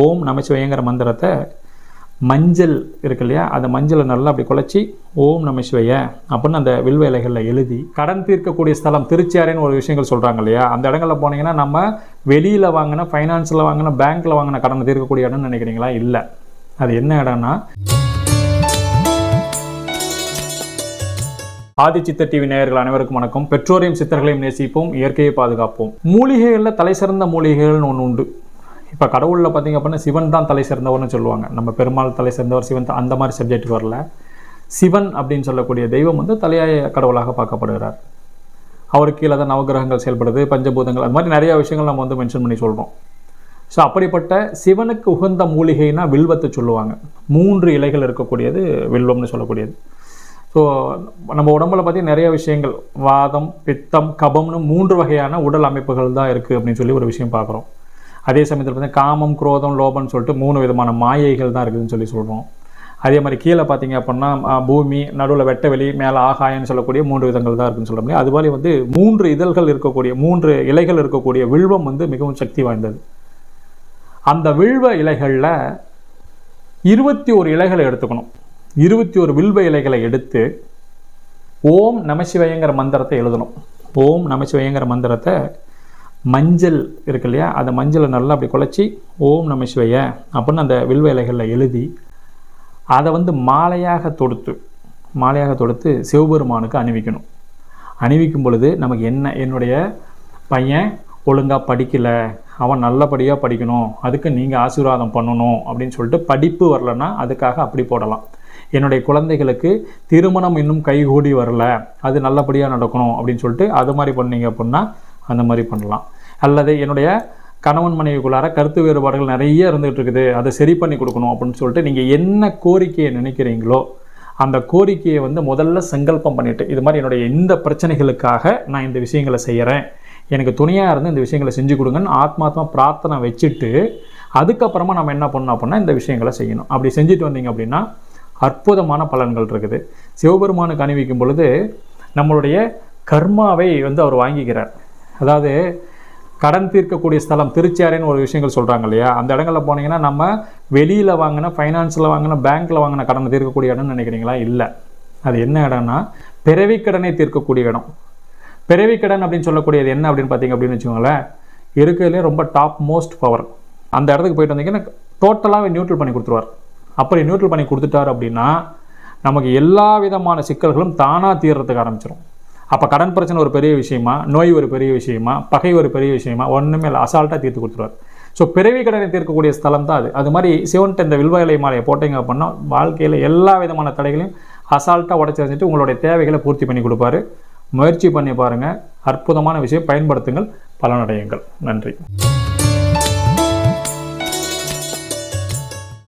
ஓம் நமசிவயங்கிற மந்திரத்தை மஞ்சள் இருக்கு இல்லையா? அந்த மஞ்சளை நல்லா அப்படி குழச்சி ஓம் நமசிவய அப்படின்னு அந்த வில்வ இலைகளில் எழுதி கடன் தீர்க்கக்கூடிய ஸ்தலம் திருச்சியாரேன்னு ஒரு விஷயங்கள் சொல்கிறாங்க இல்லையா? அந்த இடங்களில் போனீங்கன்னா நம்ம வெளியில் வாங்கின ஃபைனான்ஸில் வாங்கின பேங்க்கில் வாங்கின கடனை தீர்க்கக்கூடிய இடம்னு நினைக்கிறீங்களா? இல்லை. அது என்ன இடம்னா ஆதிச்சித்த டிவி நேயர்கள் அனைவருக்கும் வணக்கம். பெற்றோரையும் சித்தர்களையும் நேசிப்போம் இயற்கையை பாதுகாப்போம். மூலிகைகளில் தலை சிறந்த மூலிகைகள்னு ஒன்று உண்டு. இப்போ கடவுளில் பார்த்தீங்க அப்படின்னா சிவன் தான் தலை சிறந்தவர்னு சொல்லுவாங்க. நம்ம பெருமாள் தலை சிறந்தவர் சிவன் அந்த மாதிரி சப்ஜெக்ட் வரல. சிவன் அப்படின்னு சொல்லக்கூடிய தெய்வம் வந்து தலையாய கடவுளாக பார்க்கப்படுகிறார். அவருக்கு கீழே தான் நவகிரகங்கள் செயல்படுது பஞ்சபூதங்கள் அது மாதிரி நிறையா விஷயங்கள் நம்ம வந்து மென்ஷன் பண்ணி சொல்கிறோம் ஸோ அப்படிப்பட்ட சிவனுக்கு உகந்த மூலிகைனா வில்வத்தை சொல்லுவாங்க. மூன்று இலைகள் இருக்கக்கூடியது வில்வம்னு சொல்லக்கூடியது. ஸோ நம்ம உடம்புல பற்றி நிறைய விஷயங்கள் வாதம் பித்தம் கபம்னு மூன்று வகையான உடல் அமைப்புகள் தான் இருக்குது அப்படின்னு சொல்லி ஒரு விஷயம் பார்க்குறோம். அதே சமயத்தில் பார்த்தீங்கன்னா காமம் குரோதம் லோபம்னு சொல்லிட்டு மூணு விதமான மாயைகள் தான் இருக்குதுன்னு சொல்லி சொல்கிறோம் அதே மாதிரி கீழே பார்த்தீங்க அப்படின்னா பூமி நடுவில் வெட்டவெளி மேலே ஆகாயம்னு சொல்லக்கூடிய மூன்று விதங்கள் தான் இருக்குன்னு சொல்ல முடியும். அது மாதிரி வந்து மூன்று இதழ்கள் இருக்கக்கூடிய மூன்று இலைகள் இருக்கக்கூடிய வில்வம் வந்து மிகவும் சக்தி வாய்ந்தது. அந்த வில்வ இலைகளில் இருபத்தி ஒரு இலைகளை எடுத்துக்கணும். இருபத்தி ஒரு வில்வ இலைகளை எடுத்து ஓம் நமசிவயங்கிற மந்திரத்தை எழுதணும். ஓம் நமசிவயங்கிற மந்திரத்தை மஞ்சள் இருக்கு இல்லையா அந்த மஞ்சளை நல்லா அப்படி குழச்சி ஓம் நமசிவய அப்படின்னு அந்த வில்வேலைகளில் எழுதி அதை வந்து மாலையாக தொடுத்து மாலையாக தொடுத்து சிவபெருமானுக்கு அணிவிக்கணும். அணிவிக்கும் பொழுது நமக்கு என்ன என்னுடைய பையன் ஒழுங்காக படிக்கலை அவன் நல்லபடியாக படிக்கணும் அதுக்கு நீங்கள் ஆசீர்வாதம் பண்ணணும் அப்படின்னு சொல்லிட்டு படிப்பு வரலன்னா அதுக்காக அப்படி போடலாம். என்னுடைய குழந்தைகளுக்கு திருமணம் இன்னும் கைகூடி வரல அது நல்லபடியாக நடக்கணும் அப்படின்னு சொல்லிட்டு அது மாதிரி பண்ணீங்க அப்படின்னா அந்த மாதிரி பண்ணலாம். அல்லது என்னுடைய கணவன் மனைவிக்குள்ளார கருத்து வேறுபாடுகள் நிறைய இருந்துகிட்டு இருக்குது. அதை சரி பண்ணி கொடுக்கணும் அப்படின்னு சொல்லிட்டு நீங்கள் என்ன கோரிக்கையை நினைக்கிறீங்களோ அந்த கோரிக்கையை வந்து முதல்ல சங்கல்பம் பண்ணிவிட்டு இது மாதிரி என்னுடைய இந்த பிரச்சனைகளுக்காக நான் இந்த விஷயங்களை செய்கிறேன் எனக்கு துணையாக இருந்து இந்த விஷயங்களை செஞ்சு கொடுங்கன்னு ஆத்மாத்மா பிரார்த்தனை வச்சுட்டு அதுக்கப்புறமா நம்ம என்ன பண்ணணும் அப்படின்னா இந்த விஷயங்களை செய்யணும். அப்படி செஞ்சுட்டு வந்தீங்க அப்படின்னா அற்புதமான பலன்கள் இருக்குது. சிவபெருமானுக்கு அணிவிக்கும் பொழுது நம்மளுடைய கர்மாவை வந்து அவர் வாங்கிக்கிறார். அதாவது கடன் தீர்க்கக்கூடிய ஸ்தலம் திருச்சியாரேன்னு ஒரு விஷயங்கள் சொல்கிறாங்க இல்லையா? அந்த இடங்களில் போனீங்கன்னா நம்ம வெளியில் வாங்கின ஃபைனான்ஸில் வாங்கின பேங்க்கில் வாங்கின கடனை தீர்க்கக்கூடிய இடம்னு நினைக்கிறீங்களா? இல்லை. அது என்ன இடம்னா பிறவி கடனை தீர்க்கக்கூடிய இடம். பிறவி கடன் அப்படின்னு சொல்லக்கூடியது என்ன அப்படின்னு பார்த்தீங்க அப்படின்னு வச்சுக்கோங்களேன் இருக்கிறதுலே ரொம்ப டாப் மோஸ்ட் பவர் அந்த இடத்துக்கு போயிட்டு வந்தீங்கன்னா டோட்டலாகவே நியூட்ரல் பண்ணி கொடுத்துருவார். அப்படி நியூட்ரல் பண்ணி கொடுத்துட்டார் அப்படின்னா நமக்கு எல்லா விதமான சிக்கல்களும் தானாக தீர்றதுக்கு ஆரம்பிச்சிடும் அப்போ கடன் பிரச்சனை ஒரு பெரிய விஷயமா நோய் ஒரு பெரிய விஷயமா பகை ஒரு பெரிய விஷயமா ஒன்றுமே இல்லை அசால்ட்டாக தீர்த்து கொடுத்துருவார். ஸோ பிறவி கடனை தீர்க்கக்கூடிய ஸ்தலம் தான் அது. அது மாதிரி சிவன்ட்டு இந்த வில்வ இலை மாலையை போட்டீங்க அப்படின்னா வாழ்க்கையில் எல்லா விதமான தடைகளையும் அசால்ட்டாக உடச்சி வச்சுட்டு உங்களுடைய தேவைகளை பூர்த்தி பண்ணி கொடுப்பாரு. முயற்சி பண்ணி பாருங்கள் அற்புதமான விஷயம். பயன்படுத்துங்கள். பலனடையுங்கள். நன்றி.